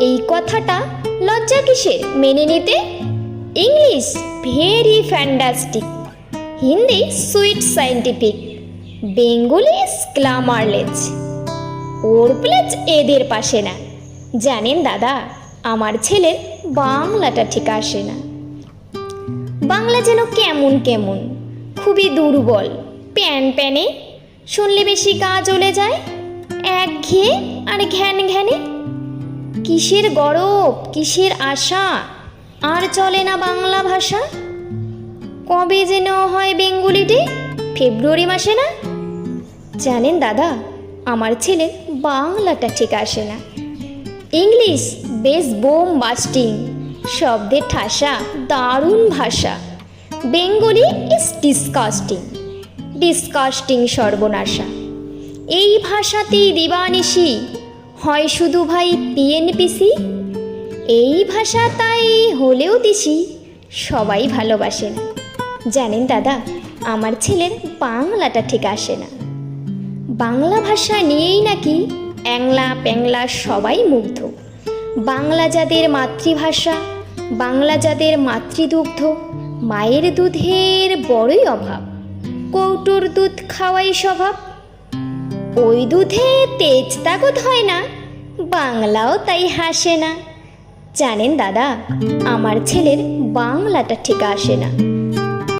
এই কথাটা লজ্জা কিসের? মেনে নিতে? English, very fantastic. Hindi, sweet scientific. Bengali ক্লামারলেজ ওর প্লেজ এদের পাশে না। জানেন দাদা, আমার ছেলের বাংলাটা ঠিক আসে না। বাংলা যেন কেমন কেমন, খুবই দুর্বল। প্যান প্যানে, শুনলে বেশি গা জ্বলে যায়। এক ঘেয়ে আর ঘ্যান ঘ্যানে কিসের গরব, কিসের আশা? আর চলে না বাংলা ভাষা? কবে যেন হয় বেঙ্গলিতে? ফেব্রুয়ারি মাসে না? জানেন দাদা, আমার ছেলের বাংলাটা ঠিক আসে না। ইংলিশ, বেশ বোম বাস্টিং শব্দের ঠাসা, দারুণ ভাষা। বেঙ্গলি ইজ ডিসকাস্টিং ডিসকাস্টিং সর্বনাশা। এই ভাষাতেই দিবানিশি। হয় শুধু ভাই পিএনপিসি এই ভাষা তাই হলেও দিছি সবাই ভালোবাসে। না জানেন দাদা, আমার ছেলের বাংলাটা ঠিক আসে না। বাংলা ভাষা নিয়েই নাকি অ্যাংলা প্যাংলা সবাই মুগ্ধ। বাংলা যাদের মাতৃভাষা, বাংলা যাদের মাতৃদুগ্ধ, মায়ের দুধের বড়ই অভাব। কৌটোর দুধ খাওয়াই স্বভাব ওই দুধে তেজ তাগত হয় না, বাংলাও তাই হাসে না। জানেন দাদা, আমার ছেলের বাংলাটা ঠিক আসে না।